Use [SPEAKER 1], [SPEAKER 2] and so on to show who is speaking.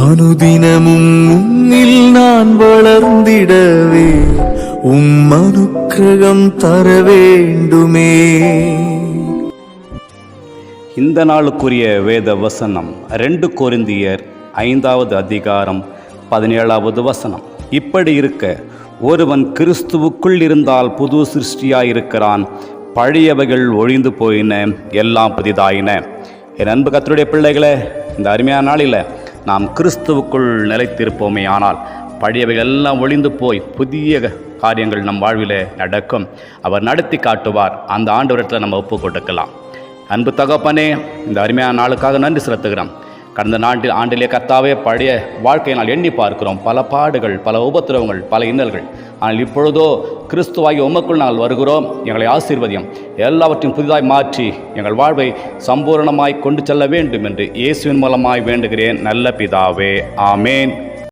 [SPEAKER 1] அனுதினமும் உன்னில் நான் வளர்ந்திடவே உம் அனுக்கிரகம் தர வேண்டுமே
[SPEAKER 2] இந்த நாளுக்குரிய வேத வசனம் ரெண்டு கொரிந்தியர் ஐந்தாவது அதிகாரம் பதினேழாவது வசனம். இப்படி இருக்க ஒருவன் கிறிஸ்துவுக்குள் இருந்தால் புது சிருஷ்டியாயிருக்கிறான் பழையவைகள் ஒழிந்து போயின எல்லாம் புதிதாயின. என் அன்பு கத்தருடைய பிள்ளைகளே இந்த அருமையான நாளில் நாம் கிறிஸ்துவுக்குள் நிலைத்திருப்போமே ஆனால் பழையவைகள் எல்லாம் ஒளிந்து போய் புதிய காரியங்கள் நம் வாழ்விலே நடக்கும். அவர் நடத்தி காட்டுவார். அந்த ஆண்டவரத்தில் நம்ம ஒப்பு கொடுக்கலாம் அன்பு தகப்பனே இந்த அருமையான நாளுக்காக நன்றி செலுத்துகிறோம். கடந்த நாட்டில் ஆண்டிலே கர்த்தாவே பழைய வாழ்க்கையை நாள் எண்ணி பார்க்கிறோம். பல பாடுகள் பல உபத்திரவங்கள் பல இன்னல்கள். ஆனால் இப்பொழுதோ கிறிஸ்துவாகி உமக்குள் நாங்கள் வருகிறோம். எங்களை ஆசீர்வதியம். எல்லாவற்றையும் புதிதாய் மாற்றி எங்கள் வாழ்வை சம்பூரணமாய் கொண்டு செல்ல வேண்டும் என்று இயேசுவின் மூலமாய் வேண்டுகிறேன். நல்ல பிதாவே ஆமேன்.